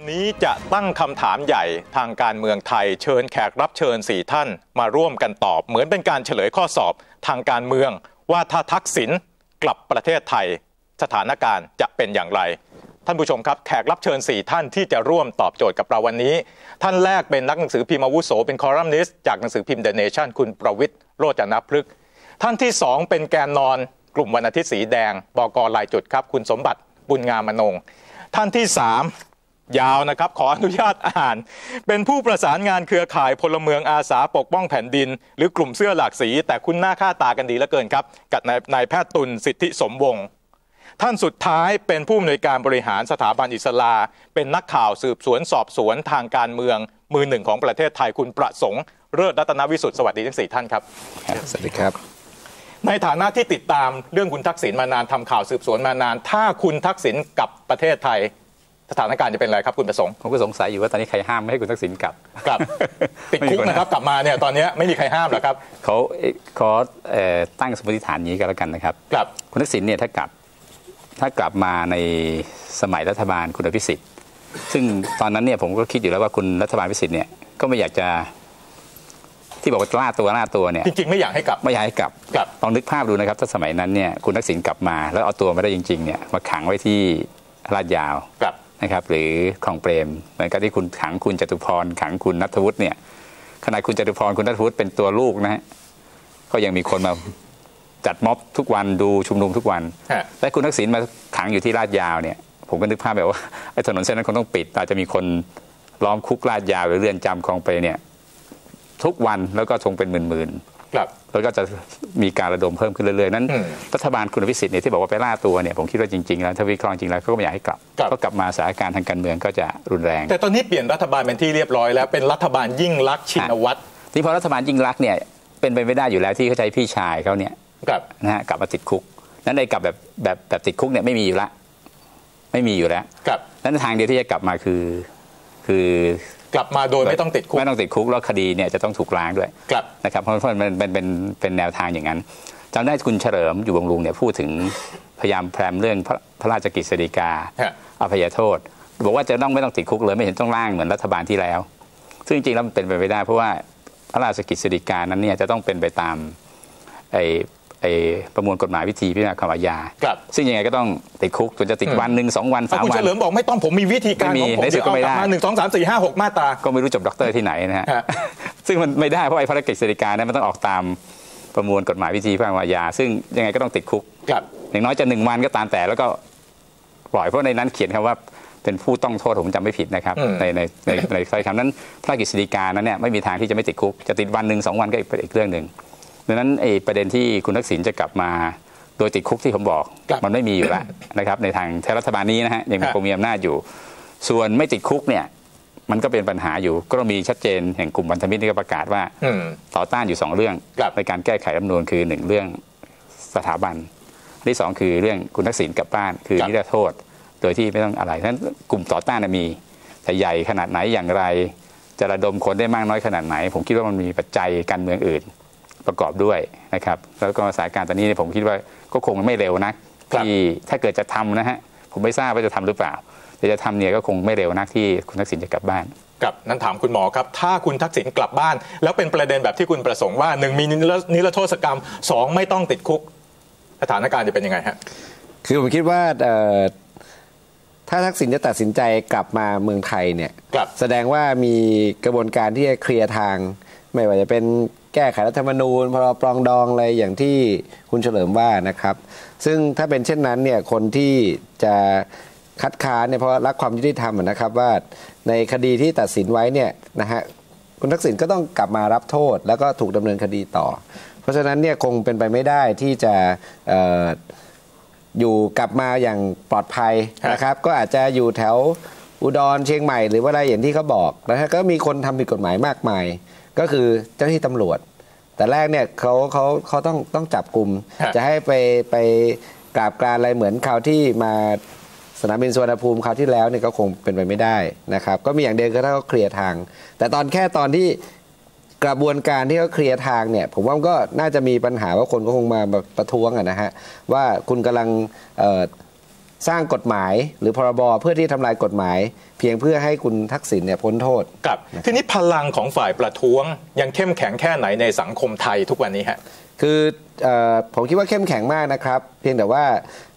วันนี้จะตั้งคำถามใหญ่ทางการเมืองไทยเชิญแขกรับเชิญสี่ท่านมาร่วมกันตอบ เหมือนเป็นการเฉลยข้อสอบทางการเมือง ว่าถ้าทักษิณกลับประเทศไทย สถานการณ์จะเป็นอย่างไร ท่านผู้ชมครับแขกรับเชิญ 4 ท่านที่จะร่วมตอบโจทย์กับเราวันนี้ ท่านแรกเป็นนักหนังสือพิมพ์อาวุโสเป็นคอลัมนิสต์จากหนังสือพิมพ์ The Nation คุณประวิทย์โรจนพฤกษ์ท่านที่ 2 เป็นแกนนอนกลุ่มวันอาทิตย์สีแดง บกลายจุดครับ คุณสมบัติบุญงามมนงท่านที่ 3 ยาวนะครับ ขออนุญาตอ่าน เป็นผู้ประสานงานเครือข่ายพลเมืองอาสาปกป้องแผ่นดิน หรือกลุ่มเสื้อหลากสี แต่คุณหน้าค่าตากันดีเหลือเกินครับ กับนายนายแพทย์ตุลสิทธิสมวงศ์ท่านสุดท้ายเป็นผู้อำนวยการบริหารสถาบันอิสลา เป็นนักข่าวสืบสวนสอบสวนทางการเมือง มือหนึ่งของประเทศไทยคุณประสงค์เลิศรัตนวิสุทธิ์สวัสดีทั้งสี่ท่านครับสวัสดีครับ ในฐานะที่ติดตามเรื่องคุณทักษิณมานานทำข่าวสืบสวนมานาน ถ้าคุณทักษิณกลับประเทศไทย สถานการณ์จะเป็นอะไรครับคุณประสงค์ผมก็สงสัยอยู่ว่าตอนนี้ใครห้ามไม่ให้คุณทักษิณกลับกลับติดคุกนะครับกลับมาเนี่ยตอนนี้ไม่มีใครห้ามหรอกครับเขาเอ่อขอเอ่อตั้งสมมติฐานอย่างนี้ก็แล้วกันนะครับกลับคุณทักษิณเนี่ยถ้ากลับถ้ากลับมาในสมัยรัฐบาลคุณอภิสิทธิ์ซึ่งตอนนั้นเนี่ยผมก็คิดอยู่แล้วว่าคุณรัฐบาลพิสิทธิ์เนี่ยก็ไม่อยากจะที่บอกว่าล่าตัวล่าตัวเนี่ยจริงๆไม่อยากให้กลับไม่อยากให้กลับกลับลองนึกภาพดูนะครับ ถ้าสมัยนั้นเนี่ยคุณทักษิณกลับมา แล้วเอาตัวมาได้จริงๆเนี่ยมาขังไว้ที่ลาดยาวกลับ นะครับหรือคลองเปรมเหมือนกับที่คุณขังคุณจตุพรขังคุณนัทวุฒิเนี่ยขณะคุณจตุพรคุณนัทวุฒิเป็นตัวลูกนะฮะก็ยังมีคนมาจัดม็อบทุกวันดูชุมนุมทุกวันฮะและคุณทักษิณมาขังอยู่ที่ลาดยาวเนี่ย ผมก็นึกภาพแบบว่าไอ้ถนนเส้นนั้นคงต้องปิดอาจจะมีคนล้อมคุกลาดยาวหรือเรือนจำคลองเปรมเนี่ย ทุกวันแล้วก็คงเป็นหมื่นๆกลับ แล้วก็จะมีการระดมเพิ่มขึ้นเรื่อยๆนั้นอืมรัฐบาลคุณวิสิทธิ์เนี่ยที่บอกว่าไปล่าตัวเนี่ยผมคิดว่าจริงๆแล้วถ้าวิเคราะห์จริงๆแล้วเขาก็ไม่อยากให้กลับครับก็กลับมาสถานการณ์ทางการเมืองก็จะรุนแรง แต่ตอนนี้เปลี่ยนรัฐบาลเป็นที่เรียบร้อยแล้วเป็นรัฐบาลยิ่งรักษณ์ชินวัตรที่พอรัฐบาลยิ่งรักษณ์เนี่ยเป็นไปไม่ได้อยู่แล้วที่เขาใช้พี่ชายเขาเนี่ยกลับนะฮะกลับมาติดคุก นั้นในกลับแบบแบบแบบติดคุกเนี่ยไม่มีอยู่ละไม่มีอยู่แล้วกลับนั้นทางเดียวที่จะกลับมาคือคือ กลับมาโดยไม่ต้องติดคุกไม่ต้องติดคุกแล้วคดีเนี่ยจะต้องถูกล้างด้วยกลับนะครับเพราะเพราะมันเป็นเป็นเป็นแนวทางอย่างนั้นจำได้คุณเฉลิมอยู่บำรุงเนี่ยพูดถึงพยายามแพรมเรื่องพระพระราชกฤษฎีกาฮะอภัยโทษ บอกว่าจะต้องไม่ต้องติดคุกเลยไม่เห็นต้องร่างเหมือนรัฐบาลที่แล้ว ซึ่งจริงๆแล้วมันเป็นไปไม่ได้เพราะว่าพระราชกฤษฎีกานั้นเนี่ยจะต้องเป็นไปตามไอ้ ไอ้ประมวลกฎหมายวิธีพิจารณาความอาญากลับซึ่งยังไงก็ต้องติดคุกจนจะติดอืมวันหนึ่งสองวันถ้าสามคุณวัเฉนลิมบอกไม่ต้องผมมีวิธีการไม่ขมีองผมในสุดก็ไม่ได้เยวเอากลับมาหนึ่งสองสามสี่ห้าหกมาตราก็ไม่รู้จบด็อกเตอร์ที่ไหนนะฮะฮะซึ่งมันไม่ได้เพราะไอ้พระราชกฤษฎีกาเนี่ยมันต้องออกตามประมวลกฎหมายวิธีพิจารณาความอาญาซึ่งยังไงก็ต้องติดคุกกลับอย่างน้อยจะหนึ่งวันก็ตามแต่แล้วก็ปล่อยเพราะในนั้นเขียนคำว่าเป็นผู้ต้องโทษผมจำไม่ผิดนะครับอืมในในในในถ้อยคำนั้นพระราชกฤษฎีกานั้นเนี่ยไม่มีทางที่จะไม่ติดคุกจะติดวันหนึ่งสองวันก็อีกอีกเรื่องหนึ่ง ดังนั้นไอ้ประเด็นที่คุณทักษิณจะกลับมาโดยติดคุกที่ผมบอกครับมันไม่มีอยู่แล้วนะครับในทางแทรัฐบาลนี้นะฮะยังครับคงมีอำนาจอยู่ ส่วนไม่ติดคุกเนี่ยมันก็เป็นปัญหาอยู่ก็มีชัดเจนแห่งกลุ่มพันธมิตรที่ก็ประกาศว่าอืมต่อต้านอยู่สองเรื่องครับในการแก้ไขรัฐธรรมนูญคือหนึ่งเรื่องสถาบันที่สองคือเรื่องคุณทักษิณกลับบ้านคือครับนิรโทษ โดยที่ไม่ต้องอะไรฉะนั้นกลุ่มต่อต้านน่ะมีแต่ใหญ่ขนาดไหนอย่างไร จะระดมคนได้มากน้อยขนาดไหน ผมคิดว่ามันมีปัจจัยการเมืองอื่น ประกอบด้วยนะครับแล้วก็สถานการณ์ตอนนี้เนี่ยผมคิดว่าก็คงไม่เร็วนักครับที่ถ้าเกิดจะทำนะฮะผมไม่ทราบว่าจะทำหรือเปล่าแต่จะทำเนี่ยก็คงไม่เร็วนักที่คุณทักษิณจะกลับบ้านกับนั้นถามคุณหมอครับ ถ้าคุณทักษิณกลับบ้าน แล้วเป็นประเด็นแบบที่คุณประสงค์ว่าหนึ่งมีนิรนิรโทษกรรมสองไม่ต้องติดคุกสถานการณ์จะเป็นยังไงฮะคือผมคิดว่าเอ่อถ้าทักษิณจะตัดสินใจกลับมาเมืองไทยเนี่ยครับแสดงว่ามีกระบวนการที่จะเคลียร์ทาง ไม่ว่าจะเป็นแก้ไขรัฐธรรมนูญพรปรองดองอะไรอย่างที่คุณเฉลิมว่านะครับ ซึ่งถ้าเป็นเช่นนั้นเนี่ยคนที่จะคัดค้านเนี่ยเพราะรักความยุติธรรมนะครับว่าในคดีที่ตัดสินไว้เนี่ยนะฮะคุณทักษิณก็ต้องกลับมารับโทษ แล้วก็ถูกดำเนินคดีต่อ เพราะฉะนั้นเนี่ยคงเป็นไปไม่ได้ที่จะอยู่กลับมาอย่างปลอดภัยนะครับ ก็อาจจะอยู่แถวอุดรเชียงใหม่หรือว่าอะไรอย่างที่เขาบอกนะฮะก็มีคนทำผิดกฎหมายมากมาย ก็คือเจ้าหน้าที่ตำรวจ แต่แรกเนี่ยเขาเขาเขาต้องต้องจับกลุ่มฮะจะให้ไปไปกราบกรารอะไรเหมือนคราวที่มาสนามบินสุวรรณภูมิคราวที่แล้วเนี่ยก็คงเป็นไปไม่ได้นะครับ ก็มีอย่างเดียวคือถ้าเขาเคลียร์ทาง แต่ตอนแค่ตอนที่กระบวนการที่เขาเคลียร์ทางเนี่ย ผมว่ามันก็น่าจะมีปัญหาว่าคนก็คงมาแบบประท้วงอะนะฮะว่าคุณกำลังเอ่อ สร้างกฎหมายหรือพรบเพื่อที่ทำลายกฎหมาย เพียงเพื่อให้คุณทักษิณเนี่ยพ้นโทษครับทีนี้พลังของฝ่ายประท้วง ยังเข้มแข็งแค่ไหนในสังคมไทยทุกวันนี้ฮะคือเออผมคิดว่าเข้มแข็งมากนะครับ เพียงแต่ว่า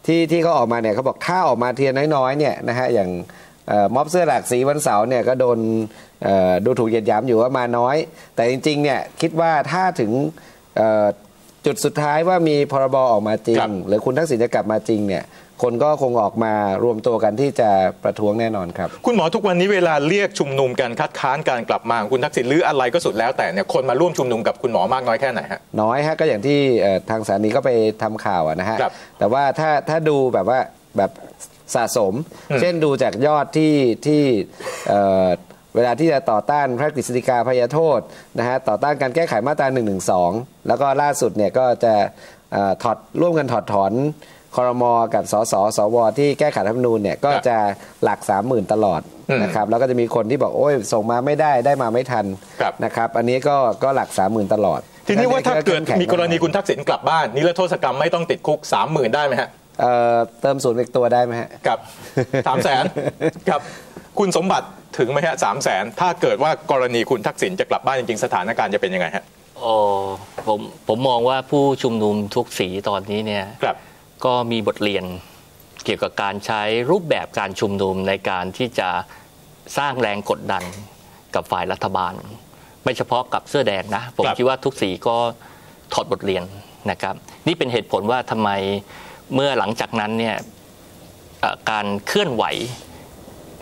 ที่ที่เขาออกมาเนี่ยเขาบอกถ้าออกมาเทียนน้อยๆเนี่ยนะฮะอย่างเอ่อม็อบเสื้อหลากสีวันเสาร์เนี่ยก็โดนเอ่อดูถูกเหยียดหยามอยู่ว่ามาน้อย แต่จริงๆเนี่ยคิดว่าถ้าถึงเอ่อจุดสุดท้ายว่ามีพรบออกมาจริครังบหรือคุณทักษิณจะกลับมาจริงเนี่ย คนก็คงออกมารวมตัวกันที่จะประท้วงแน่นอนครับ คุณหมอทุกวันนี้เวลาเรียกชุมนุมกันคัดค้านการกลับมาของคุณทักษิณหรืออะไรก็สุดแล้วแต่เนี่ยคนมาร่วมชุมนุมกับคุณหมอมากน้อยแค่ไหนฮะน้อยฮะก็อย่างที่เอ่อทางสถานีก็ไปทำข่าวอะนะฮะครับแต่ว่าถ้าถ้าดูแบบว่าแบบสะสมอืมเช่นดูจากยอดที่ที่เอ่อเวลาที่จะต่อต้านพระกฤษฎีกาพยาโทษนะฮะต่อต้านการแก้ไขมาตรา1นึแล้วก็ล่าสุดเนี่ยก็จะเอ่อถอดร่วมกันถอดถอน คอรมอกับสสสวที่แก้ไขรัฐธรรมนูญเนี่ยก็จะหลัก30,000ตลอดอืมนะครับแล้วก็จะมีคนที่บอกโอ้ยส่งมาไม่ได้ได้มาไม่ทันครับนะครับอันนี้ก็ก็หลัก30,000ตลอด ทีนี้ว่าถ้าเกิดแข็งมีกรณีคุณทักษิณกลับบ้านนิรโทษกรรมไม่ต้องติดคุกสามหมื่นได้ไหมฮะเอ่อเติมศูนย์อีกตัวได้ไหมฮะกับสามแสนกับคุณสมบัติถึงไหมฮะสามแสนถ้าเกิดว่ากรณีคุณทักษิณจะกลับบ้านจริงๆสถานการณ์จะเป็นยังไงฮะโอ้ผมผมมองว่าผู้ชุมนุมทุกสีตอนนี้เนี่ยครับ ก็มีบทเรียนเกี่ยวกับการใช้รูปแบบการชุมนุมในการที่จะสร้างแรงกดดันกับฝ่ายรัฐบาล ไม่เฉพาะกับเสื้อแดงนะ ผมครับคิดว่าทุกสีก็ถอดบทเรียนนะครับ นี่เป็นเหตุผลว่าทำไมเมื่อหลังจากนั้นเนี่ยเอ่อการเคลื่อนไหว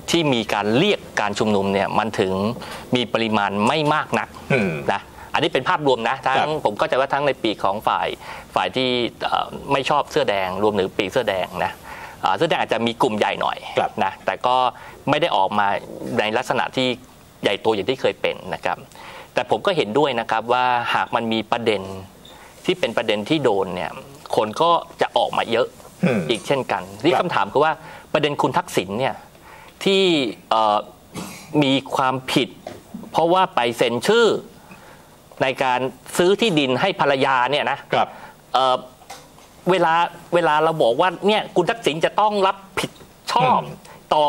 ที่มีการเรียกการชุมนุมเนี่ยมันถึงมีปริมาณไม่มากนักอืมนะ อันนี้เป็นภาพรวมนะทั้ครังบผมก็จะว่าทั้งในปีกของฝ่ายฝ่ายที่เอ่อไม่ชอบเสื้อแดง รวมถึงปีกเสื้อแดงนะอ่าเสื้อแดงอาจจะมีกลุ่มใหญ่หน่อยครับนะแต่ก็ไม่ได้ออกมาในลักษณะที่ใหญ่โตอย่างที่เคยเป็นนะครับ แต่ผมก็เห็นด้วยนะครับว่าหากมันมีประเด็นที่เป็นประเด็นที่โดนเนี่ยคนก็จะออกมาเยอะอืมอีกเช่นกันที่ครับคำถามคือว่าประเด็นคุณทักษิณเนี่ยที่เอ่อมีความผิด เพราะว่าไปเซ็นชื่อ ในการซื้อที่ดินให้ภรรยาเนี่ยนะครับเอ่อเวลาเวลาเราบอกว่าเนี่ยคุณทักษิณจะต้องรับผิดชอบอืมต่อ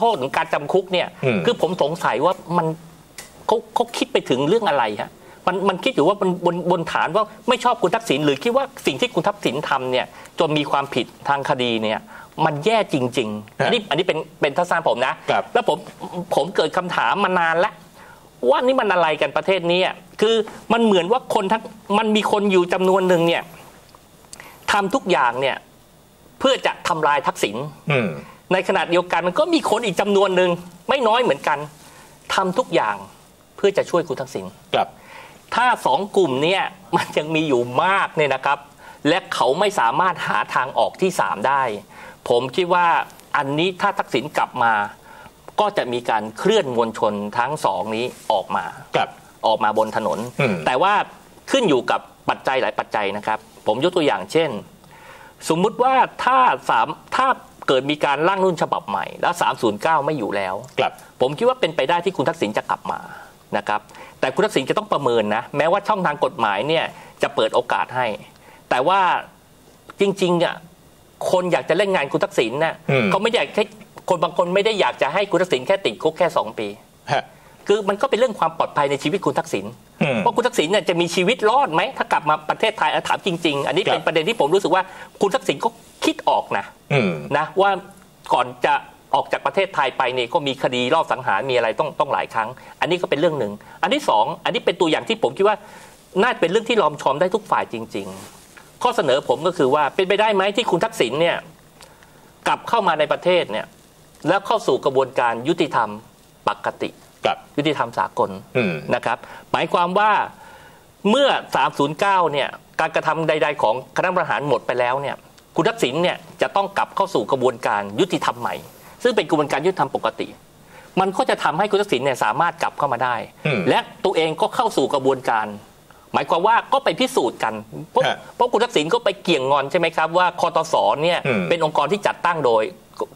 โทษของการจำคุกเนี่ยอืม คือผมสงสัยว่ามันเขาเขาคิดไปถึงเรื่องอะไรฮะมันมันคิดอยู่ว่าบนบนบนฐานว่าไม่ชอบคุณทักษิณหรือคิดว่าสิ่งที่คุณทักษิณทำเนี่ยจนมีความผิดทางคดีเนี่ย มันแย่จริง ๆ อันนี้อันนี้เป็นเป็นทัศนะผมนะ ครับ แล้วผมผมเกิดคำถามมานานแล้ว ว่านี่มันอะไรกันประเทศนี้อะคือมันเหมือนว่าคนทั้งมันมีคนอยู่จำนวนหนึ่งเนี่ยทำทุกอย่างเนี่ยเพื่อจะทำลายทักษิณอืมในขณะเดียวกันมันก็มีคนอีกจำนวนหนึ่งไม่น้อยเหมือนกันทำทุกอย่างเพื่อจะช่วยคุณทักษิณครับ ถ้าสองกลุ่มเนี่ยมันยังมีอยู่มากเนี่ยนะครับ และเขาไม่สามารถหาทางออกที่สามได้ ผมคิดว่าอันนี้ถ้าทักษิณกลับมา ก็จะมีการเคลื่อนมวลชนทั้งสองนี้ออกมาครับออกมาบนถนนอืมแต่ว่าขึ้นอยู่กับปัจจัยหลายปัจจัยนะครับ ผมยกตัวอย่างเช่น สมมุติว่าถ้าสามถ้าเกิดมีการร่างรุ่นฉบับใหม่ แล้ว 309 ไม่อยู่แล้วครับผมคิดว่าเป็นไปได้ที่คุณทักษิณจะกลับมานะครับ แต่คุณทักษิณจะต้องประเมินนะ แม้ว่าช่องทางกฎหมายเนี่ยจะเปิดโอกาสให้ แต่ว่าจริงๆเนี่ยคนอยากจะเล่นงานคุณทักษิณเนี่ยอืมเขาไม่อยากให้ คนบางคนไม่ได้อยากจะให้คุณทักษิณแค่ติดคุกแค่สองปีฮะคือมันก็เป็นเรื่องความปลอดภัยในชีวิตคุณทักษิณอืมว่าคุณทักษิณเนี่ยจะมีชีวิตรอดไหมถ้ากลับมาประเทศไทยอะถามจริง ๆ อันนี้ครับเป็นประเด็นที่ผมรู้สึกว่าคุณทักษิณก็คิดออกนะอืมนะว่าก่อนจะออกจากประเทศไทยไปเนี่ยก็มีคดีรอบสังหารมีอะไรต้องต้องหลายครั้ง อันนี้ก็เป็นเรื่องหนึ่ง อันที่สองอันนี้เป็นตัวอย่างที่ผมคิดว่าน่าจะเป็นเรื่องที่ลอมชอมได้ทุกฝ่ายจริง ๆ ข้อเสนอผมก็คือว่าเป็นไปได้ไหมที่คุณทักษิณเนี่ยกลับเข้ามาในประเทศเนี่ย แล้วเข้าสู่กระบวนการยุติธรรมปกติครับยุติธรรมสากลอืมนะครับ หมายความว่าเมื่อ 309 เนี่ย การกระทำใด ๆ ของคณะบริหารหมดไปแล้วเนี่ย คุณทักษิณเนี่ยจะต้องกลับเข้าสู่กระบวนการยุติธรรมใหม่ ซึ่งเป็นกระบวนการยุติธรรมปกติ มันก็จะทำให้คุณทักษิณเนี่ยสามารถกลับเข้ามาได้อืมและตัวเองก็เข้าสู่กระบวนการ หมายความว่าก็ไปพิสูจน์กัน เพราะฮะเพราะคุณทักษิณก็ไปเกี่ยงงอนใช่ไหมครับว่าคอตสเนี่ยอืมเป็นองค์กรที่จัดตั้งโดย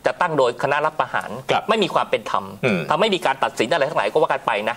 จัดตั้งโดยคณะรับประหารครับไม่มีความเป็นธรรมอืมทำให้มีการตัดสินอะไรทั้งหลายก็ว่ากันไปนะ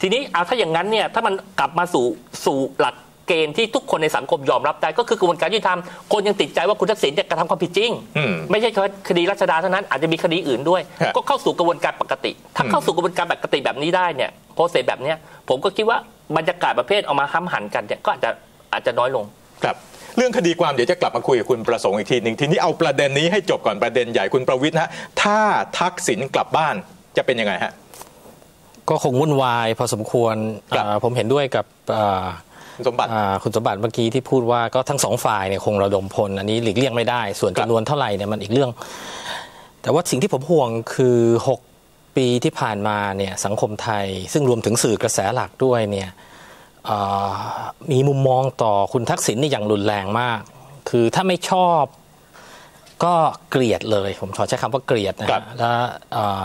ทีนี้เอาถ้าอย่างนั้นเนี่ยถ้ามันกลับมาสู่สู่หลักเกณฑ์ที่ทุกคนในสังคมยอมรับได้ก็คือกระบวนการยุติธรรมคนยังติดใจว่าคุณทักษิณเนี่ยกระทำความผิดจริงอืมไม่ใช่แค่คดีรัชดาเท่านั้นอาจจะมีคดีอื่นด้วยครับก็เข้าสู่กระบวนการปกติ ถ้าเข้าสู่กระบวนการปกติแบบนี้ได้เนี่ยโปรเซสแบบเนี้ยผมก็คิดว่าบรรยากาศประเภทเอามาห้ำหันกันเนี่ยก็อาจจะอาจจะน้อยลงครับ เรื่องคดีความเดี๋ยวจะกลับมาคุยกับคุณประสงค์อีกทีหนึ่งทีนี้เอาประเด็นนี้ให้จบก่อนประเด็นใหญ่คุณประวิทย์นะฮะถ้าทักษิณกลับบ้านจะเป็นยังไงฮะก็คงวุ่นวายพอสมควรครับเอ่อผมเห็นด้วยกับเอ่อคุณสมบัติอ่าคุณสมบัติเมื่อกี้ที่พูดว่าก็ทั้งสองฝ่ายเนี่ยคงระดมพล อันนี้หลีกเลี่ยงไม่ได้ ส่วนครับจำนวนเท่าไหร่เนี่ยมันอีกเรื่อง แต่ว่าสิ่งที่ผมห่วงคือ 6 ปีที่ผ่านมาเนี่ยสังคมไทย ซึ่งรวมถึงสื่อกระแสหลักด้วยเนี่ยเอ่อ มีมุมมองต่อคุณทักษิณนี่อย่างรุนแรงมาก คือถ้าไม่ชอบก็เกลียดเลย ผมขอใช้คำว่าเกลียดนะครัฮะบแล้วเอ่อ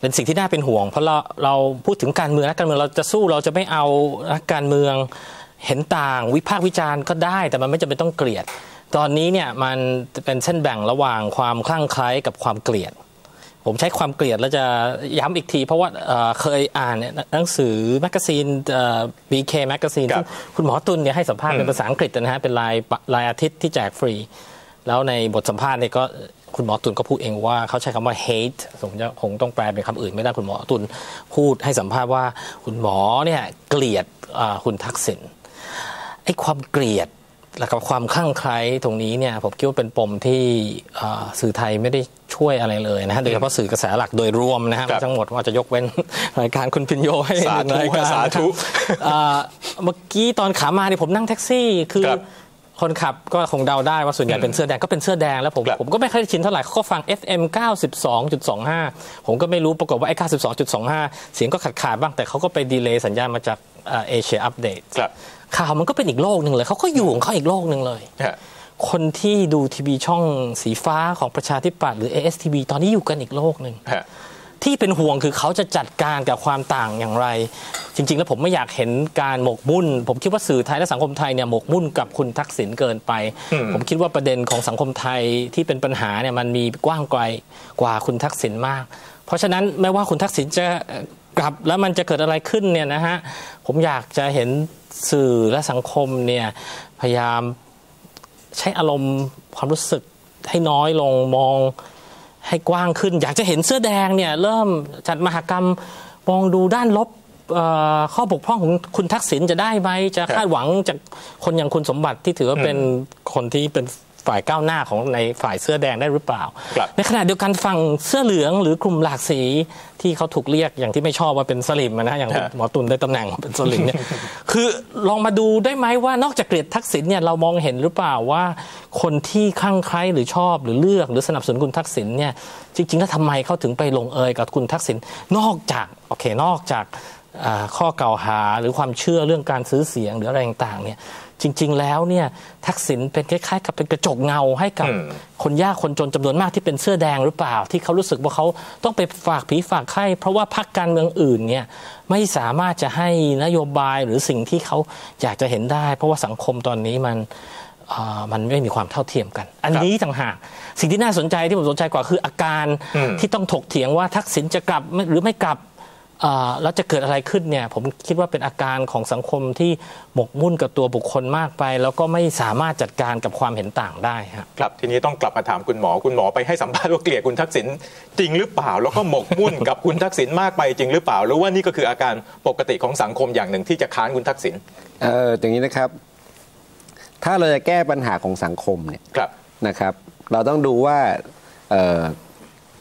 เป็นสิ่งที่น่าเป็นห่วง เพราะเราเราพูดถึงการเมืองนักการเมืองเราจะสู้เราจะไม่เอานักการเมืองเห็นต่างวิพากษ์วิจารณ์ก็ได้ แต่มันไม่จำเป็นต้องเกลียด ตอนนี้เนี่ยมันเป็นเส้นแบ่งระหว่างความคลั่งไคล้กับความเกลียด ผมใช้ความเกลียดแล้วจะย้ำอีกที เพราะว่าเอ่อเคยอ่านเนี่ยหนังสือแมกกาซีนบีเคแมกกาซีนครับคุณหมอตุลเนี่ยให้สัมภาษณ์เป็นภาษาอังกฤษนะฮะเป็นรายรายอาทิตย์ที่แจกฟรี แล้วในบทสัมภาษณ์เนี่ยก็คุณหมอตุลก็พูดเองว่าเขาใช้คำว่า hate ผมจะคงต้องแปลเป็นคำอื่นไม่ได้คุณหมอตุลพูดให้สัมภาษณ์ว่า คุณหมอเนี่ยเกลียดอ่าคุณทักษิณไอ้ความเกลียด แล้วกับความข้างใคล้ตรงนี้เนี่ยผมคิดว่าเป็นปมที่อ่าสื่อไทยไม่ได้ช่วยอะไรเลยนะฮะโดยเฉพาะสื่อกระแสหลักโดยรวมนะฮะครับไม่ทั้งหมดว่าจะยกเว้นรายการคุณพินโยให้สาธุหนึ่งรายการสาธุนะครับอ่าเมื่อกี้ตอนขามาเนี่ยผมนั่งแท็กซี่คือครับคนขับก็คงเดาได้ว่าส่วนใหญ่เป็นเสื้อแดงก็เป็นเสื้อแดงแล้วผมครับผมก็ไม่ค่อยได้ชินเท่าไหร่เขาก็ฟัง FM 92.25 ผมก็ไม่รู้ปรากฏว่าไอ้92.25 เสียงก็ขาดขาดๆบ้างแต่เขาก็ไปดีเลย์สัญญาณมาจากเอเชียอัปเดตครับ ข่าวมันก็เป็นอีกโลกหนึ่งเลยเขาก็อยู่ของเขาอีกโลกหนึ่งเลยฮะคนที่ดูทีวีช่องสีฟ้าของประชาธิปัตย์หรือ ASTV ตอนนี้อยู่กันอีกโลกหนึ่งฮะที่เป็นห่วงคือเขาจะจัดการกับความต่างอย่างไร จริง ๆ แล้วผมไม่อยากเห็นการหมกมุ่น ผมคิดว่าสื่อไทยและสังคมไทยเนี่ยหมกมุ่นกับคุณทักษิณเกินไปอืมผมคิดว่าประเด็นของสังคมไทยที่เป็นปัญหาเนี่ยมันมีกว้างไกลกว่าคุณทักษิณมาก เพราะฉะนั้นไม่ว่าคุณทักษิณจะ กลับแล้วมันจะเกิดอะไรขึ้นเนี่ยนะฮะผมอยากจะเห็นสื่อและสังคมเนี่ยพยายามใช้อารมณ์ความรู้สึกให้น้อยลงมองให้กว้างขึ้น อยากจะเห็นเสื้อแดงเนี่ยเริ่มจัดมหกรรมมองดูด้านลบเอ่อข้อบกพร่องของคุณทักษิณจะได้ไหมจะคาดหวังจากคนอย่างคุณสมบัติที่ถือว่าเป็นคนที่เป็น ฝ่ายก้าวหน้าของในฝ่ายเสื้อแดงได้หรือเปล่าครับในขณะเดียวกันฝั่งเสื้อเหลืองหรือกลุ่มหลากสีที่เขาถูกเรียกอย่างที่ไม่ชอบว่าเป็นสลิมอะนะอย่างฮะหมอตุลได้ตำแหน่งเป็นสลิมเนี่ยคือลองมาดูได้ไหมว่านอกจากเกลียดทักษิณเนี่ยเรามองเห็นหรือเปล่าว่า คนที่คลั่งไคล้หรือชอบหรือเลือกหรือสนับสนุนคุณทักษิณเนี่ยจริงๆแล้วทำไมเขาถึงไปลงเอยกับคุณทักษิณนอกจากโอเคนอกจากอ่าข้อกล่าวหาหรือความเชื่อเรื่องการซื้อเสียงหรืออะไรต่างๆเนี่ย จริง ๆ แล้วเนี่ยทักษิณเป็นคล้ายๆ กับเป็นกระจกเงาให้กับอืมคนยากคนจนจำนวนมากที่เป็นเสื้อแดงหรือเปล่า ที่เขารู้สึกว่าเขาต้องไปฝากผีฝากไข้ เพราะว่าพรรคการเมืองอื่นเนี่ยไม่สามารถจะให้นโยบายหรือสิ่งที่เขาอยากจะเห็นได้ เพราะว่าสังคมตอนนี้มันเอ่อมันไม่มีความเท่าเทียมกัน อันนี้ต่างหาก สิ่งที่น่าสนใจที่ผมสนใจกว่าคืออาการอืมที่ต้องถกเถียงว่าทักษิณจะกลับไม่หรือไม่กลับเอ่อ แล้วจะเกิดอะไรขึ้นเนี่ยผมคิดว่าเป็นอาการของสังคมที่หมกมุ่นกับตัวบุคคลมากไป แล้วก็ไม่สามารถจัดการกับความเห็นต่างได้ครับครับทีนี้ต้องกลับมาถามคุณหมอคุณหมอไปให้สัมภาษณ์ว่าเกลียดคุณทักษิณจริงหรือเปล่า แล้วก็หมกมุ่นกับคุณทักษิณมากไปจริงหรือเปล่าหรือว่านี่ก็คืออาการปกติของสังคมอย่างหนึ่งที่จะค้านคุณทักษิณเอออย่างนี้นะครับ ถ้าเราจะแก้ปัญหาของสังคมเนี่ยครับนะครับ เราต้องดูว่าเอ่อ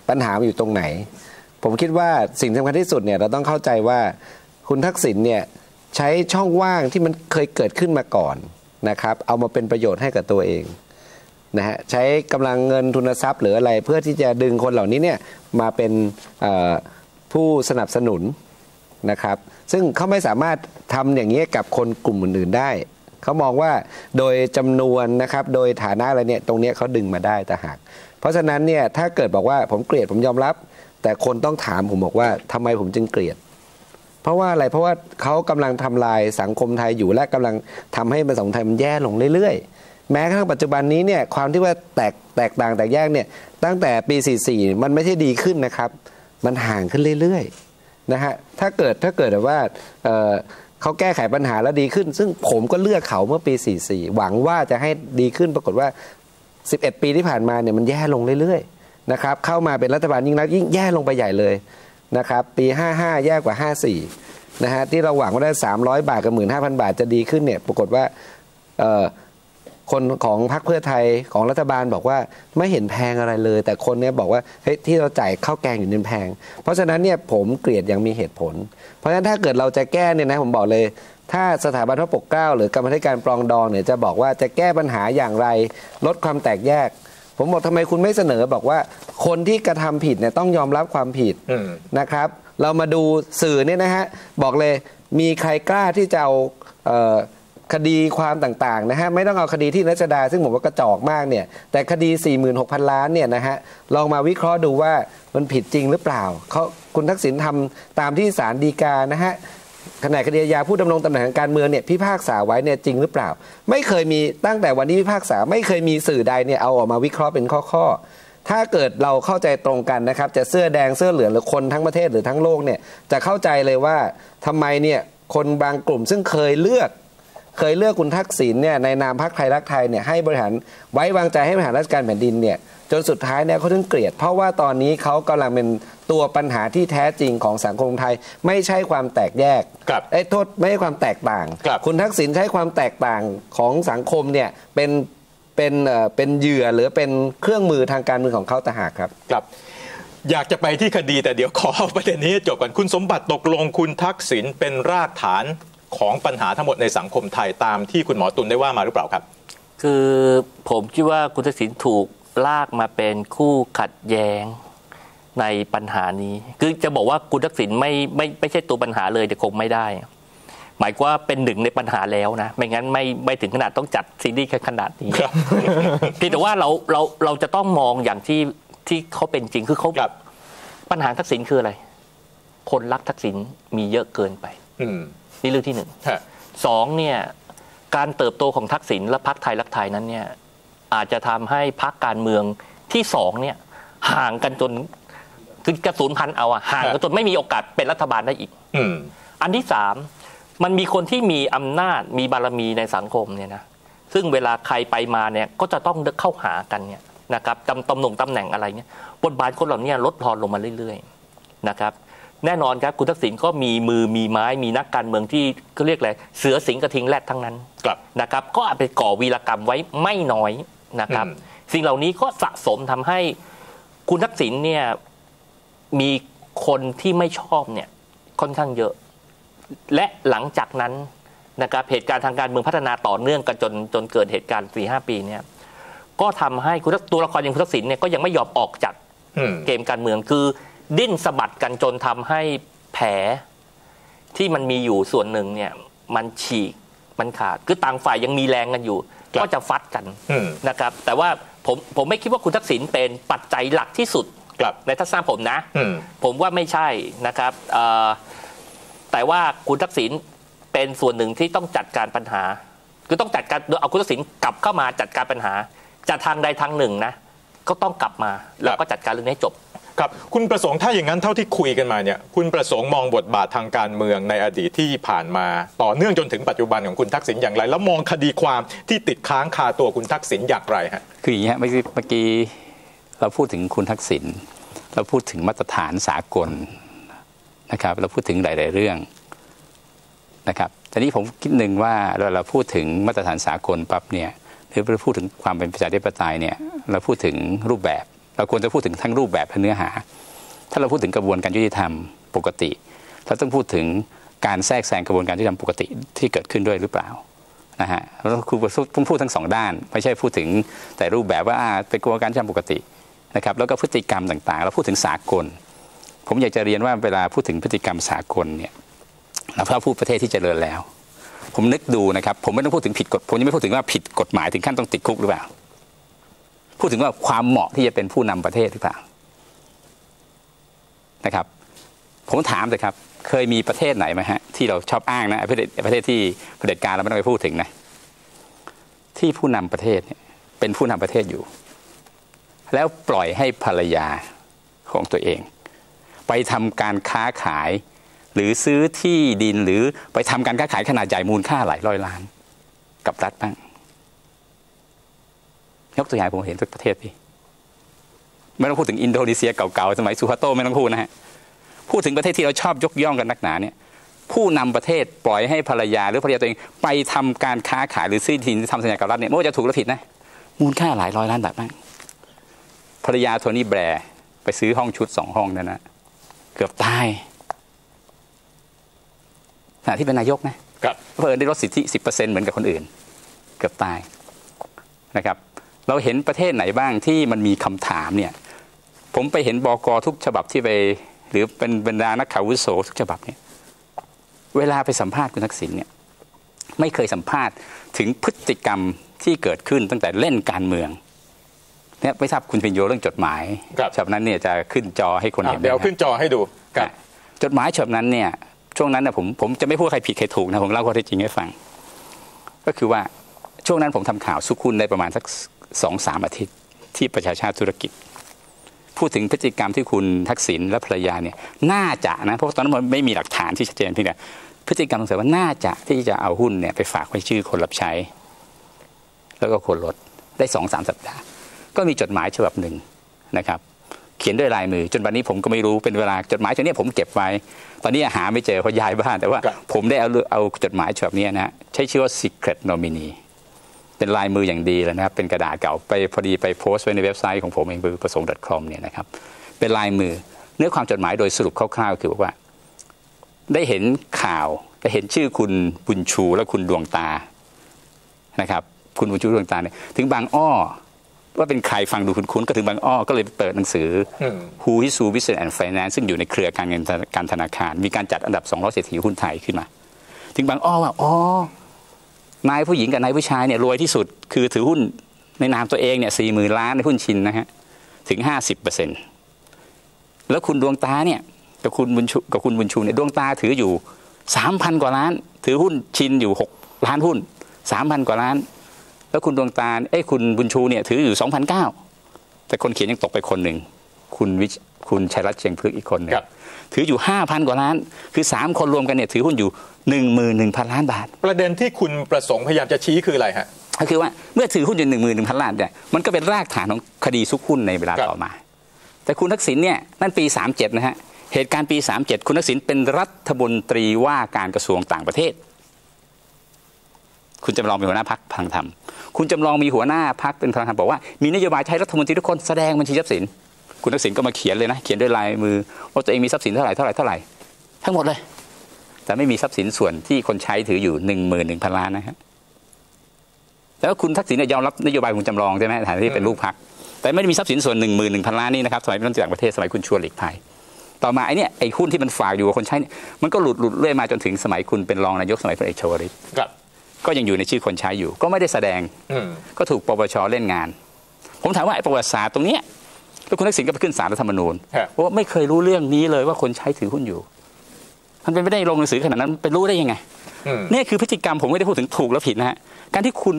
ปัญหามันอยู่ตรงไหน ผมคิดว่าสิ่งสำคัญที่สุดเนี่ยเราต้องเข้าใจว่าคุณทักษิณเนี่ยใช้ช่องว่างที่มันเคยเกิดขึ้นมาก่อนนะครับ เอามาเป็นประโยชน์ให้กับตัวเองนะฮะใช้กำลังเงินทุนทรัพย์หรืออะไรเพื่อที่จะดึงคนเหล่านี้เนี่ยมาเป็นผู้สนับสนุนนะครับ ซึ่งเขาไม่สามารถทำอย่างนี้กับคนกลุ่มอื่นๆได้ เขามองว่าโดยจำนวนนะครับโดยฐานะอะไรเนี่ยตรงนี้เขาดึงมาได้แต่หาก เพราะฉะนั้นเนี่ยถ้าเกิดบอกว่าผมเกลียดผมยอมรับ แต่คนต้องถามผมบอกว่าทำไมผมจึงเกลียด เพราะว่าอะไรเพราะว่าเขากำลังทำลายสังคมไทยอยู่และกำลังทำให้มันสังคมไทยมันแย่ลงเรื่อยๆ แม้กระทั่งปัจจุบันนี้เนี่ยความที่ว่าแตกแตกต่างแตกแยกเนี่ยตั้งแต่ปี 44 มันไม่ใช่ดีขึ้นนะครับ มันห่างขึ้นเรื่อยๆนะฮะถ้าเกิดถ้าเกิดแบบว่าเเขาแก้ไขปัญหาแล้วดีขึ้น ซึ่งผมก็เลือกเขาเมื่อปี 44 หวังว่าจะให้ดีขึ้นปรากฏว่า 11 ปีที่ผ่านมาเนี่ยมันแย่ลงเรื่อยๆ นะครับเข้ามาเป็นรัฐบาลยิ่งรักษณ์ยิ่งแย่ลงไปใหญ่เลยนะครับปี 55 แย่กว่า 54นะฮะที่เราหวังว่าได้ 300 บาทกับ 15,000 บาทจะดีขึ้นเนี่ยปรากฏว่าคนของพรรคเพื่อไทยของรัฐบาลบอกว่าไม่เห็นแพงอะไรเลย แต่คนเนี่ยบอกว่าเฮ้ยที่เราจ่ายข้าวแกงอยู่เนี่ยแพง เพราะฉะนั้นเนี่ยผมเกลียดอย่างมีเหตุผล เพราะฉะนั้นถ้าเกิดเราจะแก้เนี่ยนะผมบอกเลย ถ้าสถาบันพระปกเกล้า หรือกรรมธิการปรองดองเนี่ยจะบอกว่าจะแก้ปัญหาอย่างไร ลดความแตกแยก ผมบอกทำไมคุณไม่เสนอบอกว่า คนที่กระทำผิดเนี่ยต้องยอมรับความผิดอืมนะครับ เรามาดูสื่อเนี่ยนะฮะบอกเลยมีใครกล้าที่จะเอาเอ่อคดีความต่างๆนะฮะไม่ต้องเอาคดีที่รัชดา ซึ่งผมว่ากระจอกมากเนี่ยแต่คดี 46,000 ล้านเนี่ยนะฮะลองมาวิเคราะห์ดูว่ามันผิดจริงหรือเปล่าเขาคุณทักษิณทำตามที่ศาลฎีกานะฮะ ขณะคดีอาญาผู้ดำรงตำแหน่งทางการเมืองเนี่ยพิพากษาไว้เนี่ยจริงหรือเปล่า ไม่เคยมีตั้งแต่วันที่พิพากษาไม่เคยมีสื่อใดเนี่ยเอาออกมาวิเคราะห์เป็นข้อๆถ้าเกิดเราเข้าใจตรงกันนะครับ จะเสื้อแดงเสื้อเหลืองหรือคนทั้งประเทศหรือทั้งโลกเนี่ยจะเข้าใจเลยว่าทำไมเนี่ยคนบางกลุ่มซึ่งเคยเลือก เคยเลือกคุณทักษิณเนี่ยในนามพรรคไทยรักไทยเนี่ยให้บริหารไว้วางใจให้บริหารราชการแผ่นดินเนี่ย จนสุดท้ายเนี่ยเขาถึงเกลียด เพราะว่าตอนนี้เขากำลังเป็นตัวปัญหาที่แท้จริงของสังคมไทย ไม่ใช่ความแตกแยกครับไอ้ยโทษไม่ใช่ความแตกต่างครับณทักษิณใช้ความแตกต่างของสังคมเนี่ยเป็นเป็นเอ่อเป็นเหยื่อหรือเป็นเครื่องมือทางการเมืองของเขาต่างหากครับครับอยากจะไปที่คดีแต่เดี๋ยวขอเอาประเด็นนี้ให้จบก่อนคุณสมบัติตกลงคุณทักษิณเป็นรากฐานของปัญหาทั้งหมดในสังคมไทยตามที่คุณหมอตุลได้ว่ามาหรือเปล่าครับ คือผมคิดว่าคุณทักษิณถูก ลากมาเป็นคู่ขัดแย้งในปัญหานี้ คือจะบอกว่าคุณทักษิณไม่ไม่ไม่ใช่ตัวปัญหาเลยเดี๋ยวคงไม่ได้ หมายความว่าเป็นหนึ่งในปัญหาแล้วนะ ไม่งั้นไม่ไม่ถึงขนาดต้องจัดซีรีส์แค่ขนาดนี้ครับเพียงแต่ว่าเราเราเราจะต้องมองอย่างที่ที่เขาเป็นจริงคือเขาครับปัญหาทักษิณคืออะไร คนรักทักษิณมีเยอะเกินไปอืมนี่เรื่องที่หนึ่งฮะสองเนี่ย การเติบโตของทักษิณและพรรคไทยรักไทยนั้นเนี่ย อาจจะทำให้พรรคการเมืองที่สองเนี่ยห่างกันจนคือกระสุนพันเอาอะห่างกันจนไม่มีโอกาสเป็นรัฐบาลได้อีกอืมอันที่สามมันมีคนที่มีอำนาจมีบารมีในสังคมเนี่ยนะซึ่งเวลาใครไปมาเนี่ยก็จะต้องเข้าหากันเนี่ยนะครับตำตำแหน่งตำแหน่งอะไรเนี่ยบทบาทคนเหล่านี้ลดทอนลงมาเรื่อยๆนะครับแน่นอนครับคุณทักษิณก็มีมือมีไม้มีนักการเมืองที่เขาเรียกอะไรเสือสิงกระทิงแรดทั้งนั้นครับนะครับก็อาจไปก่อวีรกรรมไว้ไม่น้อย นะครับอืมสิ่งเหล่านี้ก็สะสมทำให้คุณทักษิณเนี่ยมีคนที่ไม่ชอบเนี่ยค่อนข้างเยอะ และหลังจากนั้นนะครับเหตุการณ์ทางการเมืองพัฒนาต่อเนื่องกันจนจนเกิดเหตุการณ์สี่ห้าปีเนี่ยก็ทำให้คุณทักตัวละครอย่างคุณทักษิณเนี่ยก็ยังไม่ยอมออกจากอืมเกมการเมืองคือ ดิ้นสะบัดกันจนทำให้แผลที่มันมีอยู่ส่วนหนึ่งเนี่ยมันฉีกมันขาดคือต่างฝ่ายยังมีแรงกันอยู่ครับ ก็จะฟัดกันอืมนะครับแต่ว่าผมผมไม่คิดว่าคุณทักษิณเป็นปัจจัยหลักที่สุดครับในทัศนะผมนะอืมผมว่าไม่ใช่นะครับเอ่อแต่ว่าคุณทักษิณเป็นส่วนหนึ่งที่ต้องจัดการปัญหา คือต้องจัดการโดยเอาคุณทักษิณกลับเข้ามาจัดการปัญหาจะทางใดทางหนึ่งนะก็ต้องกลับมาแล้วก็จัดการเรื่องนี้ให้จบ ครับคุณประสงค์ถ้าอย่างนั้นเท่าที่คุยกันมาเนี่ยคุณประสงค์มองบทบาททางการเมืองในอดีตที่ผ่านมาต่อเนื่องจนถึงปัจจุบันของคุณทักษิณอย่างไร แล้วมองคดีความที่ติดค้างคาตัวคุณทักษิณอย่างไรฮะคืออย่างนี้เมื่อกี้เมื่อกี้เราพูดถึงคุณทักษิณเราพูดถึงมาตรฐานสากลนะครับ เราพูดถึงหลาย ๆ เรื่องนะครับแต่นี้ผมคิดหนึ่งว่าเราเราพูดถึงมาตรฐานสากลปั๊บเนี่ยหรือเราพูดถึงความเป็นประชาธิปไตยเนี่ยเราพูดถึงรูปแบบ เราควรจะพูดถึงทั้งรูปแบบและเนื้อหา ถ้าเราพูดถึงกระบวนการยุติธรรมปกติ เราต้องพูดถึงการแทรกแซงกระบวนการยุติธรรมปกติที่เกิดขึ้นด้วยหรือเปล่านะฮะแล้วคือต้องพูดทั้งสองด้าน ไม่ใช่พูดถึงแต่รูปแบบว่าเป็นกระบวนการทำปกตินะครับแล้วก็พฤติกรรมต่างๆแล้วพูดถึงสากล ผมอยากจะเรียนว่าเวลาพูดถึงพฤติกรรมสากลเนี่ยเราถ้าพูดประเทศที่เจริญแล้ว ผมนึกดูนะครับ ผมไม่ต้องพูดถึงผิดกฎผมยังไม่พูดถึงว่าผิดกฎหมายถึงขั้นต้องติดคุกหรือเปล่า พูดถึงว่าความเหมาะที่จะเป็นผู้นำประเทศหรือเปล่านะครับ ผมถามเลยครับ เคยมีประเทศไหนไหมฮะที่เราชอบอ้างนะประเทศประเทศที่เผด็จการเราไม่ต้องไปพูดถึงนะที่ผู้นำประเทศเนี่ยเป็นผู้นำประเทศอยู่ แล้วปล่อยให้ภรรยาของตัวเอง ไปทำการค้าขาย หรือซื้อที่ดินหรือไปทำการค้าขายขนาดใหญ่มูลค่าหลายร้อยล้าน กับรัฐบ้าง ยกตัวอย่างผมเห็นทุกประเทศพี่ไม่ต้องพูดถึงอินโดนีเซียเก่าๆสมัยสุฮาโตไม่ต้องพูดนะฮะพูดถึงประเทศที่เราชอบยกย่องกันนักหนาเนี่ยผู้นำประเทศปล่อยให้ภรรยาหรือภรรยาตัวเอง ไปทำการค้าขายหรือซื้อที่ดินทำสัญญากับรัฐเนี่ยไม่ว่าจะถูกหรือผิดนะมูลค่าหลายร้อยล้านบาทบ้างภรรยาโทนี่แบร์ไปซื้อห้องชุดสองห้องนั่นนะเกือบตายขณะที่เป็นนายกนะครับเพิ่ได้ลดสิทธิสิบเปอร์เซ็นเหมือนกับคนอื่น เกือบตายนะครับ เราเห็นประเทศไหนบ้างที่มันมีคำถามเนี่ยผมไปเห็นบอกอทุกฉบับที่ไป หรือเป็นบรรดานักข่าวอาวุโสทุกฉบับเนี่ยเวลาไปสัมภาษณ์คุณทักษิณเนี่ยไม่เคยสัมภาษณ์ถึงพฤติกรรมที่เกิดขึ้นตั้งแต่เล่นการเมืองเนี่ยไม่ทราบคุณพินโยเรื่องจดหมายครับฉบับนั้นเนี่ยจะขึ้นจอให้คนอะเห็นเดี๋ยวไหมครับขึ้นจอให้ดูครับจดหมายฉบับนั้นเนี่ยช่วงนั้นนะผมผมจะไม่พูดใครผิดใครถูกนะผมเล่าข้อเท็จจริงให้ฟัง ก็คือว่าช่วงนั้นผมทำข่าวสุขุนได้ประมาณสัก สองสามอาทิตย์ที่ประชาชาติธุรกิจ พูดถึงพฤติกรรมที่คุณทักษิณและภรรยาเนี่ยน่าจะนะเพราะตอนนั้นมันไม่มีหลักฐานที่ชัดเจนเพียงแต่พฤติกรรมสงสัยว่าน่าจะที่จะเอาหุ้นเนี่ยไปฝากไว้ชื่อคนรับใช้ แล้วก็คนลดได้สองสามสัปดาห์ ก็มีจดหมายฉบับหนึ่งนะครับ เขียนด้วยลายมือ จนวันนี้ผมก็ไม่รู้เป็นเวลาจดหมายฉบับนี้ผมเก็บไว้ ตอนนี้หาไม่เจอเพราะย้ายบ้านแต่ว่าครับผมได้เอาเอาจดหมายฉบับนี้นะฮะใช้ชื่อว่า secret nominee เป็นลายมืออย่างดีเลยนะครับ เป็นกระดาษเก่าไปพอดีไปโพสต์ไว้ในเว็บไซต์ของผมเองคือประสงค์ .com เนี่ยนะครับ เป็นลายมือเนื้อความจดหมายโดยสรุปคร่าวๆ คือว่า ได้เห็นข่าวได้เห็นชื่อคุณบุญชูและคุณดวงตานะครับ คุณบุญชูดวงตาเนี่ยถึงบางอ้อว่าเป็นใครฟังดูคุ้นๆก็ถึงบางอ้อก็เลยเปิดหนังสืออืม Who is Who Business and Finance ซึ่งอยู่ในเครือการเงินการธนาคาร มีการจัดอันดับ 200 เศรษฐีหุ้นไทยขึ้นมา ถึงบางอ้อว่าอ๋อ นายผู้หญิงกับนายผู้ชายเนี่ยรวยที่สุด คือถือหุ้นในนามตัวเองเนี่ยสี่หมื่นล้านในหุ้นชินนะฮะถึง50เปอร์เซ็นต์แล้วคุณดวงตาเนี่ยกับคุณบุญชูกับคุณบุญชูเนี่ยดวงตาถืออยู่สามพันกว่าล้าน ถือหุ้นชินอยู่หกล้านหุ้นสามพันกว่าล้าน แล้วคุณดวงตาเอ้ยคุณบุญชูเนี่ยถืออยู่สองพันเก้าแต่คนเขียนยังตกไปคนหนึ่งคุณวิชคุณชัยรัตน์เชียงพฤกษ์อีกคนหนึงครับถืออยู่ห้าพันกว่าล้าน คือสามคนรวมกันเนี่ยถือหุ้นอยู่ หนึ่งหมื่นหนึ่งพันล้านบาท ประเด็นที่คุณประสงค์พยายามจะชี้คืออะไรฮะก็คือว่าเมื่อถือหุ้นอยู่หนึ่งหมื่นหนึ่งพันล้านเนี่ยมันก็เป็นรากฐานของคดีซุกหุ้นในเวลาครับต่อมา แต่คุณทักษิณเนี่ยนั่นปี 37 นะฮะเหตุการณ์ปี 37 คุณทักษิณเป็นรัฐมนตรีว่าการกระทรวงต่างประเทศ คุณจำลองมีหัวหน้าพักพลังธรรม คุณจำลองมีหัวหน้าพักเป็นพลังธรรมบอกว่ามีนโยบายใช้รัฐมนตรีทุกคนแสดงบัญชีทรัพย์สิน คุณทักษิณก็มาเขียนเลยนะเขียนด้วยลายมือว่าตัวเองมีทรัพย์สินเท่าไหร่เท่าไหร่เท่าไหร่ทั้งหมดเลย แต่ไม่มีทรัพย์สินส่วนที่คนใช้ถืออยู่หนึ่งหมื่นหนึ่งพันล้านนะครับแล้วคุณทักษิณเนี่ยยอมรับนโยบายคุณจำลองใช่ไหมฐานะที่เป็นลูกพัก แต่ไม่ได้มีทรัพย์สินส่วนหนึ่งหมื่นหนึ่งพันล้านนี่นะครับสมัยเป็นรัฐมนตรีต่างประเทศสมัยคุณชวนหลีกภัยต่อมาไอ้เนี่ยไอ้หุ้นที่มันฝากอยู่กับคนใช้เนี่ยมันก็หลุดหลุดเรื่อยมาจนถึงสมัยคุณเป็นรองนายกสมัยพลเอกชวลิตครับก็ยังอยู่ในชื่อคนใช้อยู่ ก็ไม่ได้แสดงอืมก็ถูกปปชเล่นงาน ผมถามว่าไอ้ประวัติศาสตร์ตรงเนี้ยแล้วคุณทักษิณก็ไปขึ้นศาลรัฐธรรมนูญฮะเพราะว่าไม่เคยรู้เรื่องนี้เลยว่าคนใช้ถือหุ้นอยู่ มันเป็นไม่ได้ลงหนังสือขนาดนั้นไปรู้ได้ยังไงอืมเนี่ยคือพฤติกรรมผมไม่ได้พูดถึงถูกและผิดนะฮะการที่คุณ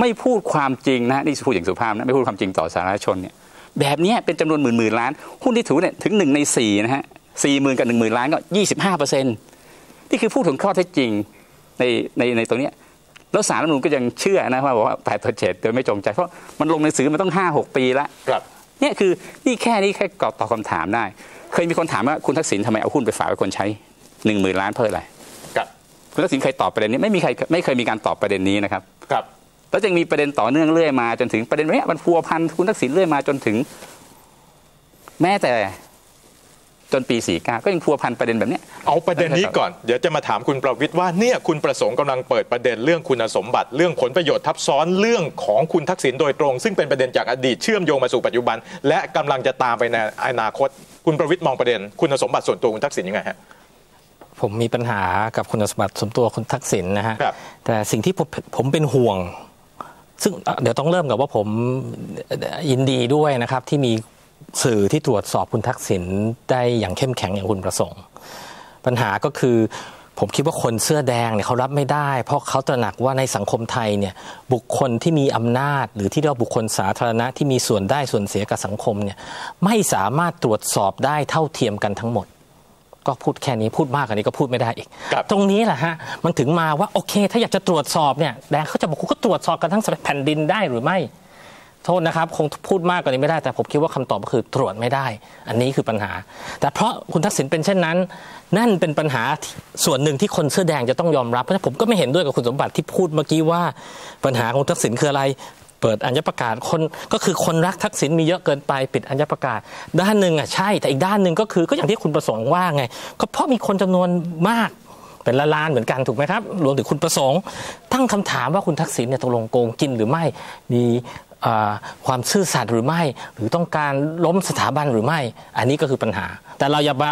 ไม่พูดความจริงนะฮะนี่พูดอย่างสุภาพนะไม่พูดความจริงต่อสาธารณชนเนี่ยแบบเนี้ยเป็นจำนวนหมื่นหมื่นล้าน หุ้นที่ถือเนี่ยถึงหนึ่งในสี่นะฮะสี่หมื่นกับหนึ่งหมื่นล้านก็ยี่สิบห้าเปอร์เซ็นต์นี่คือพูดถึงข้อเท็จจริงในในในตรงเนี้ยแล้วสารรัฐธรรมนูญก็ยังเชื่อนะว่าบอกว่าแปดเจ็ดโดยไม่จงใจ เพราะมันลงในหนังสือมาต้องห้าหกปีละครับเนี่ยคือนี่แค่นี้แค่ตอบคำถามได้ เคยมีคนถามว่าคุณทักษิณทำไมเอาหุ้นไปฝากไว้คนใช้หนึ่งหมื่นล้านเพื่ออะไรครับคุณทักษิณเคยตอบประเด็นนี้ไม่มีใครไม่เคยมีการตอบประเด็นนี้นะครับครับแล้วยังมีประเด็นต่อเนื่องเรื่อยมาจนถึงประเด็นเนี้ยมันพัวพันคุณทักษิณเรื่อยมาจนถึง แม้แต่จนปี 49 ก็ยังพัวพันประเด็นแบบเนี้ยเอาประเด็นนี้ก่อน เดี๋ยวจะมาถามคุณประวิทย์ว่าเนี่ยคุณประสงค์กำลังเปิดประเด็นเรื่องคุณสมบัติ เรื่องผลประโยชน์ทับซ้อนเรื่องของคุณทักษิณโดยตรง ซึ่งเป็นประเด็นจากอดีตเชื่อมโยงมาสู่ปัจจุบัน และกำลังจะตามไปในอนาคต คุณประวิทย์มองประเด็น คุณสมบัติส่วนตัวคุณทักษิณยังไงฮะผมมีปัญหากับคุณสมบัติส่วนตัวคุณทักษิณนะฮะครับแต่สิ่งที่ผมผมเป็นห่วง ซึ่งเอ่อเดี๋ยวต้องเริ่มกับว่าผมยินดีด้วยนะครับที่มีสื่อที่ตรวจสอบคุณทักษิณได้อย่างเข้มแข็งอย่างคุณประสงค์ ปัญหาก็คือ ผมคิดว่าคนเสื้อแดงเนี่ยเขารับไม่ได้ เพราะเขาตระหนักว่าในสังคมไทยเนี่ยบุคคลที่มีอำนาจ หรือที่เรียกว่าบุคคลสาธารณะที่มีส่วนได้ส่วนเสียกับสังคมเนี่ยไม่สามารถตรวจสอบได้เท่าเทียมกันทั้งหมด ก็พูดแค่นี้พูดมากกว่านี้ก็พูดไม่ได้อีกครับตรงนี้แหละฮะมันถึงมาว่าโอเค ถ้าอยากจะตรวจสอบเนี่ยแดงเขาจะบอกคุณก็ตรวจสอบกันทั้งแผ่นดินได้หรือไม่ โทษนะครับ คงพูดมากกว่านี้ไม่ได้ แต่ผมคิดว่าคำตอบก็คือตรวจไม่ได้ อันนี้คือปัญหา แต่เพราะคุณทักษิณเป็นเช่นนั้น นั่นเป็นปัญหาส่วนหนึ่งที่คนเสื้อแดงจะต้องยอมรับเพราะฉะนั้นผมก็ไม่เห็นด้วยกับคุณสมบัติที่พูดเมื่อกี้ว่า ปัญหาของทักษิณคืออะไรเปิดอัญญประกาศคนก็คือคนรักทักษิณมีเยอะเกินไปปิดอัญญประกาศ ด้านหนึ่งอะใช่แต่อีกด้านหนึ่งก็คือก็อย่างที่คุณประสงค์ว่าไง ก็เพราะมีคนจำนวนมากเป็นล้านเหมือนกันถูกไหมครับรวมถึงคุณประสงค์ ตั้งคำถามว่าคุณทักษิณเนี่ยตกลงโกงกินหรือไม่มี ความซื่อสัตย์หรือไม่ หรือต้องการล้มสถาบันหรือไม่ อันนี้ก็คือปัญหา แต่เราอย่ามา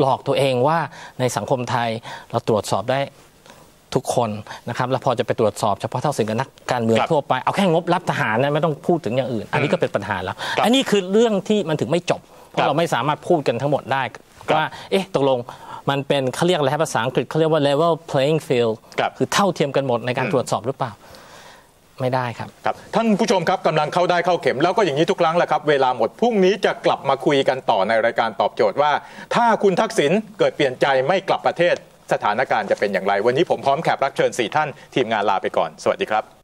หลอกตัวเองว่าในสังคมไทยเราตรวจสอบได้ทุกคนนะครับแล้วพอจะไปตรวจสอบเฉพาะเท่าสิ่งกับนักการเมืองครับทั่วไป เอาแค่งบรับทหารนะไม่ต้องพูดถึงอย่างอื่น อันนี้ก็เป็นปัญหาแล้วครับอันนี้คือเรื่องที่มันถึงไม่จบ เพครัราะบเราไม่สามารถพูดกันทั้งหมดได้ครับว่าเอ๊ะตกลงมันเป็นเขาเรียกอะไรฮะภาษาอังกฤษเขาเรียกว่า level playing field ครับคือเท่าเทียมกันหมดในการอืมตรวจสอบหรือเปล่า ไม่ได้ครับ ครับ ท่านผู้ชมครับกำลังเข้าได้เข้าเข็มแล้วก็อย่างนี้ทุกครั้งแหละครับ เวลาหมดพรุ่งนี้จะกลับมาคุยกันต่อในรายการตอบโจทย์ว่า ถ้าคุณทักษิณเกิดเปลี่ยนใจไม่กลับประเทศ สถานการณ์จะเป็นอย่างไร วันนี้ผมพร้อมแขกรับเชิญ4ท่านทีมงานลาไปก่อน สวัสดีครับ